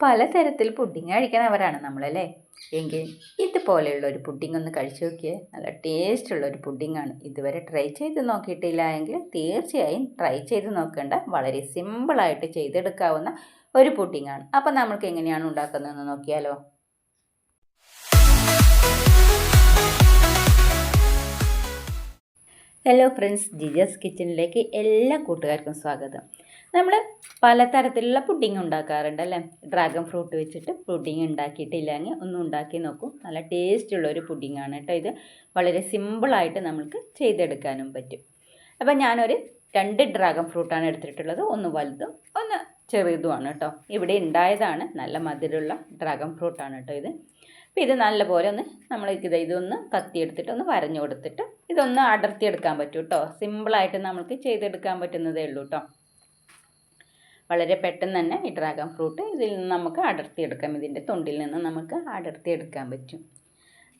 പലതരത്തിൽ പുഡിങ് കഴിക്കണവരാണ് നമ്മളല്ലേ? എങ്കിൽ ഇതുപോലെയുള്ള ഒരു പുഡിംഗ് ഒന്ന് കഴിച്ചു നോക്കിയേ. നല്ല ടേസ്റ്റ് ഉള്ള ഒരു പുഡിങ്ങാണ് ഇതുവരെ ട്രൈ ചെയ്ത് നോക്കിയിട്ടില്ല എങ്കിൽ തീർച്ചയായും ട്രൈ ചെയ്ത് നോക്കേണ്ട വളരെ സിമ്പിളായിട്ട് ചെയ്തെടുക്കാവുന്ന ഒരു പുഡിങ്ങാണ് അപ്പോൾ നമ്മൾക്ക് എങ്ങനെയാണ് ഉണ്ടാക്കുന്നതെന്ന് നോക്കിയാലോ? ഹലോ ഫ്രണ്ട്സ് ജിജസ് കിച്ചണിലേക്ക് എല്ലാ കൂട്ടുകാർക്കും സ്വാഗതം. നമ്മൾ പലതരത്തിലുള്ള പുഡിങ് ഉണ്ടാക്കാറുണ്ട് അല്ലേ? ഡ്രാഗൺ ഫ്രൂട്ട് വെച്ചിട്ട് പുഡിങ് ഉണ്ടാക്കിയിട്ടില്ലെങ്കിൽ ഒന്ന് ഉണ്ടാക്കി നോക്കും. നല്ല ടേസ്റ്റ് ടേസ്റ്റുള്ള ഒരു ആണ് കേട്ടോ ഇത്. വളരെ സിമ്പിളായിട്ട് നമുക്ക് ചെയ്തെടുക്കാനും പറ്റും. അപ്പം ഞാനൊരു രണ്ട് ഡ്രാഗൺ ഫ്രൂട്ടാണ് എടുത്തിട്ടുള്ളത്. ഒന്ന് വലുതും ഒന്ന് ചെറുതുമാണ് കേട്ടോ. ഇവിടെ ഉണ്ടായതാണ് നല്ല മധുരമുള്ള ഡ്രാഗൺ ഫ്രൂട്ടാണ് കേട്ടോ ഇത്. അപ്പോൾ ഇത് നല്ലപോലെ ഒന്ന് നമ്മൾ ഇത് ഇതൊന്ന് കത്തിയെടുത്തിട്ട് ഒന്ന് വരഞ്ഞു കൊടുത്തിട്ട് ഇതൊന്ന് അടർത്തിയെടുക്കാൻ പറ്റും കേട്ടോ. സിമ്പിളായിട്ട് നമുക്ക് ചെയ്തെടുക്കാൻ പറ്റുന്നതേ ഉള്ളൂ കേട്ടോ. വളരെ പെട്ടെന്ന് തന്നെ ഈ ഡ്രാഗൺ ഫ്രൂട്ട് ഇതിൽ നിന്ന് നമുക്ക് അടർത്തിയെടുക്കാം. ഇതിന്റെ തൊണ്ടിൽ നിന്ന് നമുക്ക് അടർത്തിയെടുക്കാൻ പറ്റും.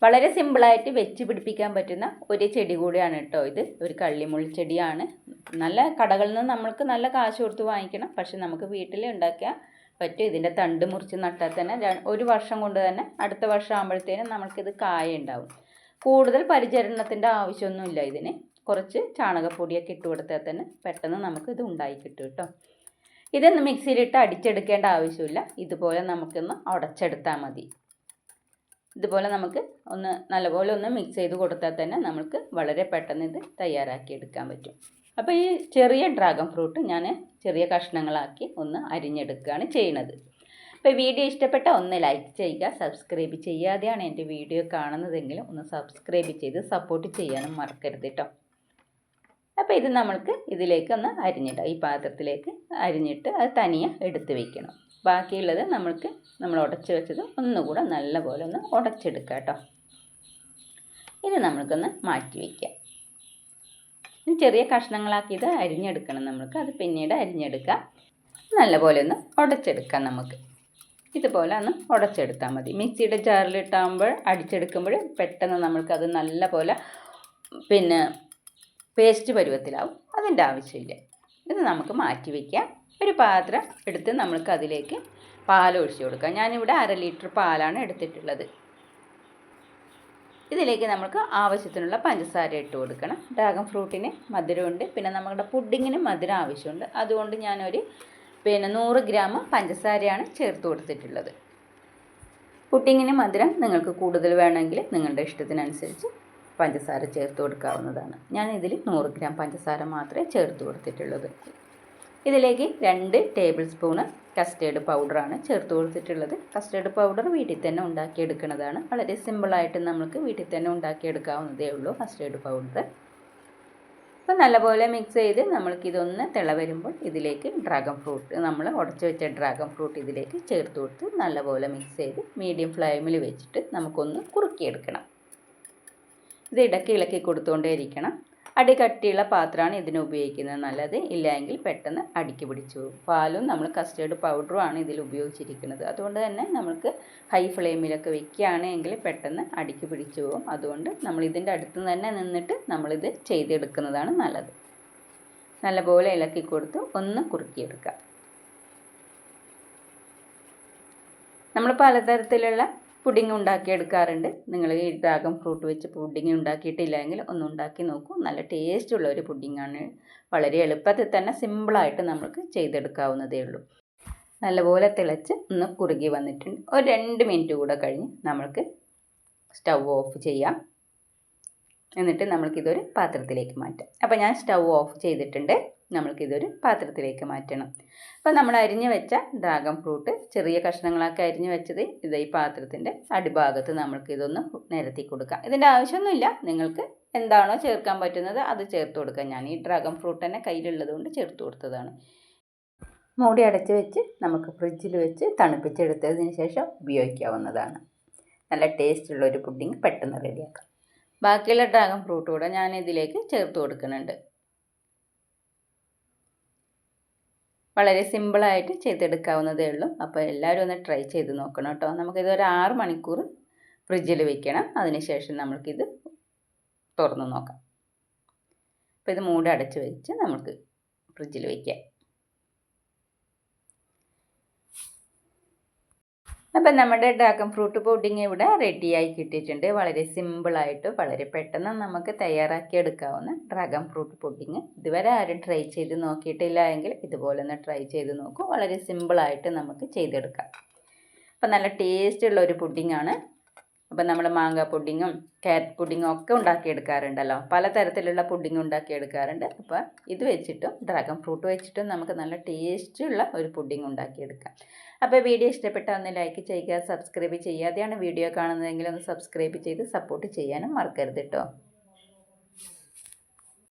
വളരെ സിമ്പിളായിട്ട് വെച്ച് പിടിപ്പിക്കാൻ പറ്റുന്ന ഒരു ചെടി കൂടിയാണ് കേട്ടോ ഇത്. ഒരു കള്ളിമുള്ളി ചെടിയാണ്. നല്ല കടകളിൽ നിന്ന് നമ്മൾക്ക് നല്ല കാശ് കൊടുത്ത് വാങ്ങിക്കണം. പക്ഷെ നമുക്ക് വീട്ടിൽ ഉണ്ടാക്കിയാൽ പറ്റും. ഇതിന്റെ തണ്ട് മുറിച്ച് നട്ടാൽ തന്നെ ഒരു വർഷം കൊണ്ട് തന്നെ അടുത്ത വർഷം ആകുമ്പോഴത്തേനും നമുക്കിത് കായ ഉണ്ടാവും. കൂടുതൽ പരിചരണത്തിന്റെ ആവശ്യമൊന്നുമില്ല ഇതിന്. കുറച്ച് ചാണകപ്പൊടിയൊക്കെ ഇട്ട് കൊടുത്താൽ തന്നെ പെട്ടെന്ന് നമുക്കിത് ഉണ്ടായി കിട്ടും കേട്ടോ. ഇതൊന്ന് മിക്സിയിലിട്ട് അടിച്ചെടുക്കേണ്ട ആവശ്യമില്ല. ഇതുപോലെ നമുക്കൊന്ന് ഉടച്ചെടുത്താൽ മതി. ഇതുപോലെ നമുക്ക് ഒന്ന് നല്ലപോലെ ഒന്ന് മിക്സ് ചെയ്ത് കൊടുത്താൽ തന്നെ നമുക്ക് വളരെ പെട്ടെന്ന് ഇത് തയ്യാറാക്കി എടുക്കാൻ പറ്റും. അപ്പോൾ ഈ ചെറിയ ഡ്രാഗൺ ഫ്രൂട്ട് ഞാൻ ചെറിയ കഷ്ണങ്ങളാക്കി ഒന്ന് അരിഞ്ഞെടുക്കുകയാണ് ചെയ്യുന്നത്. അപ്പോൾ വീഡിയോ ഇഷ്ടപ്പെട്ട ഒന്ന് ലൈക്ക് ചെയ്യുക സബ്സ്ക്രൈബ് ചെയ്യാതെയാണ് എന്റെ വീഡിയോ കാണുന്നതെങ്കിൽ ഒന്ന് സബ്സ്ക്രൈബ് ചെയ്ത് സപ്പോർട്ട് ചെയ്യാനും മറക്കരുത് കേട്ടോ. അപ്പോൾ ഇത് നമ്മൾക്ക് ഇതിലേക്ക് ഒന്ന് അരിഞ്ഞിടാം. ഈ പാത്രത്തിലേക്ക് അരിഞ്ഞിട്ട് അത് തനിയെ എടുത്ത് വയ്ക്കണം ബാക്കിയുള്ളത് നമ്മൾക്ക് നമ്മൾ ഉടച്ച് വെച്ചത് ഒന്നുകൂടെ നല്ലപോലെ ഒന്ന് ഉടച്ചെടുക്കുക കേട്ടോ. ഇത് നമ്മൾക്കൊന്ന് മാറ്റി വയ്ക്കാം ചെറിയ കഷ്ണങ്ങളാക്കി ഇത് അരിഞ്ഞെടുക്കണം നമ്മൾക്ക്. അത് പിന്നീട് അരിഞ്ഞെടുക്കാം. നല്ലപോലെ ഒന്ന് ഉടച്ചെടുക്കാം നമുക്ക്. ഇതുപോലെ ഒന്ന് ഉടച്ചെടുത്താൽ മതി. മിക്സിയുടെ ജാറിലിട്ടാകുമ്പോൾ അടിച്ചെടുക്കുമ്പോൾ പെട്ടെന്ന് നമ്മൾക്കത് നല്ല പോലെ പിന്നെ പേസ്റ്റ് പരുവത്തിലാവും. അതിന്റെ ആവശ്യമില്ല. ഇത് നമുക്ക് മാറ്റി വയ്ക്കാം ഒരു പാത്രം എടുത്ത് നമ്മൾക്ക് അതിലേക്ക് പാൽ ഒഴിച്ചു കൊടുക്കാം. ഞാനിവിടെ അര ലിറ്റർ പാലാണ് എടുത്തിട്ടുള്ളത്. ഇതിലേക്ക് നമുക്ക് ആവശ്യത്തിനുള്ള പഞ്ചസാര ഇട്ട് കൊടുക്കണം. ഡ്രാഗൺ ഫ്രൂട്ടിന് മധുരമുണ്ട്. പിന്നെ നമ്മുടെ പുഡിങ്ങിന് മധുരം ആവശ്യമുണ്ട്. അതുകൊണ്ട് ഞാനൊരു പിന്നെ നൂറ് ഗ്രാം പഞ്ചസാരയാണ് ചേർത്ത് കൊടുത്തിട്ടുള്ളത്. പുഡിങ്ങിന് മധുരം നിങ്ങൾക്ക് കൂടുതൽ വേണമെങ്കിൽ നിങ്ങളുടെ ഇഷ്ടത്തിനനുസരിച്ച് പഞ്ചസാര ചേർത്ത് കൊടുക്കാവുന്നതാണ്. ഞാൻ ഇതിൽ നൂറ് ഗ്രാം പഞ്ചസാര മാത്രമേ ചേർത്ത് കൊടുത്തിട്ടുള്ളത്. ഇതിലേക്ക് രണ്ട് ടേബിൾ സ്പൂണ് കസ്റ്റേർഡ് പൗഡറാണ് ചേർത്ത് കൊടുത്തിട്ടുള്ളത്. കസ്റ്റേർഡ് പൗഡർ വീട്ടിൽ തന്നെ ഉണ്ടാക്കിയെടുക്കുന്നതാണ്. വളരെ സിമ്പിളായിട്ട് നമുക്ക് വീട്ടിൽ തന്നെ ഉണ്ടാക്കിയെടുക്കാവുന്നതേ ഉള്ളൂ കസ്റ്റേർഡ് പൗഡർ അപ്പോൾ നല്ലപോലെ മിക്സ് ചെയ്ത് നമ്മൾക്കിതൊന്ന് തിള വരുമ്പോൾ ഇതിലേക്ക് ഡ്രാഗൺ ഫ്രൂട്ട് നമ്മൾ ഉടച്ചു വെച്ച ഡ്രാഗൺ ഫ്രൂട്ട് ഇതിലേക്ക് ചേർത്ത് കൊടുത്ത് നല്ലപോലെ മിക്സ് ചെയ്ത് മീഡിയം ഫ്ലെയിമിൽ വെച്ചിട്ട് നമുക്കൊന്ന് കുറുക്കിയെടുക്കണം. ഇത് ഇടയ്ക്ക് ഇളക്കി കൊടുത്തുകൊണ്ടേ ഇരിക്കണം. അടി കട്ടിയുള്ള പാത്രമാണ് ഇതിന് ഉപയോഗിക്കുന്നത്. നല്ലത് ഇല്ലെങ്കിൽ പെട്ടെന്ന് അടിക്ക് പിടിച്ചു. പാലും നമ്മൾ കസ്റ്റേർഡ് ആണ് ഇതിൽ ഉപയോഗിച്ചിരിക്കുന്നത്. അതുകൊണ്ട് തന്നെ നമുക്ക് ഹൈ ഫ്ലെയിമിലൊക്കെ വെക്കുകയാണെങ്കിൽ പെട്ടെന്ന് അടിക്ക് പിടിച്ചു പോകും. അതുകൊണ്ട് നമ്മൾ ഇതിന്റെ അടുത്ത് തന്നെ നിന്നിട്ട് നമ്മളിത് ചെയ്തെടുക്കുന്നതാണ് നല്ലത്. നല്ലപോലെ ഇളക്കി കൊടുത്ത് ഒന്ന് കുറുക്കിയെടുക്കുക. നമ്മൾ പലതരത്തിലുള്ള പുഡിങ് ഉണ്ടാക്കിയെടുക്കാറുണ്ട്. നിങ്ങൾ ഈ ഡ്രാഗൺ ഫ്രൂട്ട് വെച്ച് പുഡിങ് ഉണ്ടാക്കിയിട്ടില്ലെങ്കിൽ ഒന്ന് ഉണ്ടാക്കി നോക്കൂ. നല്ല ടേസ്റ്റ് ഉള്ള ഒരു പുഡിങ്ങാണ് വളരെ എളുപ്പത്തിൽ തന്നെ സിമ്പിളായിട്ട് നമുക്ക് ചെയ്തെടുക്കാവുന്നതേ ഉള്ളൂ. നല്ലപോലെ തിളച്ച് ഒന്ന് കുറുകി വന്നിട്ടുണ്ട്. ഒരു രണ്ട് മിനിറ്റ് കൂടെ കഴിഞ്ഞ് നമ്മൾക്ക് സ്റ്റൗ ഓഫ് ചെയ്യാം. എന്നിട്ട് നമ്മൾക്കിതൊരു പാത്രത്തിലേക്ക് മാറ്റാം. അപ്പോൾ ഞാൻ സ്റ്റൗ ഓഫ് ചെയ്തിട്ടുണ്ട്. നമ്മൾക്കിതൊരു പാത്രത്തിലേക്ക് മാറ്റണം. അപ്പോൾ നമ്മൾ അരിഞ്ഞ് വെച്ച ഡ്രാഗൺ ഫ്രൂട്ട് ചെറിയ കഷ്ണങ്ങളാക്കി അരിഞ്ഞ് വെച്ചത് ഇത് ഈ പാത്രത്തിന്റെ അടിഭാഗത്ത് നമ്മൾക്ക് ഇതൊന്ന് നിരത്തി കൊടുക്കാം. ഇതിന്റെ ആവശ്യമൊന്നുമില്ല. നിങ്ങൾക്ക് എന്താണോ ചേർക്കാൻ പറ്റുന്നത് അത് ചേർത്ത് കൊടുക്കാം. ഞാൻ ഈ ഡ്രാഗൺ ഫ്രൂട്ട് തന്നെ കയ്യിലുള്ളത് കൊണ്ട് ചേർത്ത് കൊടുത്തതാണ്. മൂടി അടച്ച് വെച്ച് നമുക്ക് ഫ്രിഡ്ജിൽ വെച്ച് തണുപ്പിച്ചെടുത്തതിന് ശേഷം ഉപയോഗിക്കാവുന്നതാണ്. നല്ല ടേസ്റ്റുള്ള ഒരു പുഡിങ് പെട്ടെന്ന് റെഡിയാക്കാം ബാക്കിയുള്ള ഡ്രാഗൺ ഫ്രൂട്ട് കൂടെ ഞാൻ ഇതിലേക്ക് ചേർത്ത് കൊടുക്കുന്നുണ്ട്. വളരെ സിമ്പിളായിട്ട് ചെയ്തെടുക്കാവുന്നതേ ഉള്ളൂ. അപ്പോൾ എല്ലാവരും ഒന്ന് ട്രൈ ചെയ്ത് നോക്കണം കേട്ടോ. നമുക്കിത് ഒരു ആറ് മണിക്കൂർ ഫ്രിഡ്ജിൽ വെക്കണം. അതിനുശേഷം നമുക്കിത് തുറന്ന് നോക്കാം. അപ്പോൾ ഇത് മൂടി അടച്ച് വെച്ച് നമുക്ക് ഫ്രിഡ്ജിൽ വയ്ക്കാം അപ്പം നമ്മുടെ ഡ്രാഗൺ ഫ്രൂട്ട് പുഡിങ് ഇവിടെ റെഡിയായി കിട്ടിയിട്ടുണ്ട്. വളരെ സിമ്പിളായിട്ട് വളരെ പെട്ടെന്ന് നമുക്ക് തയ്യാറാക്കി എടുക്കാവുന്ന ഡ്രാഗൺ ഫ്രൂട്ട് പുഡിങ്. ഇതുവരെ ആരും ട്രൈ ചെയ്ത് നോക്കിയിട്ടില്ല എങ്കിൽ ഇതുപോലെ ഒന്ന് ട്രൈ ചെയ്ത് നോക്കൂ. വളരെ സിമ്പിളായിട്ട് നമുക്ക് ചെയ്തെടുക്കാം. അപ്പം നല്ല ടേസ്റ്റുള്ള ഒരു പുഡിങ്ങാണ് അപ്പം നമ്മൾ മാങ്ങ പുഡിങ്ങും കാരറ്റ് പുഡിങ്ങും ഒക്കെ ഉണ്ടാക്കിയെടുക്കാറുണ്ടല്ലോ. പലതരത്തിലുള്ള പുഡിങ് ഉണ്ടാക്കിയെടുക്കാറുണ്ട്. അപ്പോൾ ഇത് വെച്ചിട്ടും ഡ്രാഗൺ ഫ്രൂട്ട് വെച്ചിട്ടും നമുക്ക് നല്ല ടേസ്റ്റുള്ള ഒരു പുഡിങ് ഉണ്ടാക്കിയെടുക്കാം. അപ്പോൾ വീഡിയോ ഇഷ്ടപ്പെട്ടാൽ ഒന്ന് ലൈക്ക് ചെയ്യുക സബ്സ്ക്രൈബ് ചെയ്യാതെയാണ് വീഡിയോ കാണുന്നതെങ്കിൽ ഒന്ന് സബ്സ്ക്രൈബ് ചെയ്ത് സപ്പോർട്ട് ചെയ്യാനും മറക്കരുത് കേട്ടോ.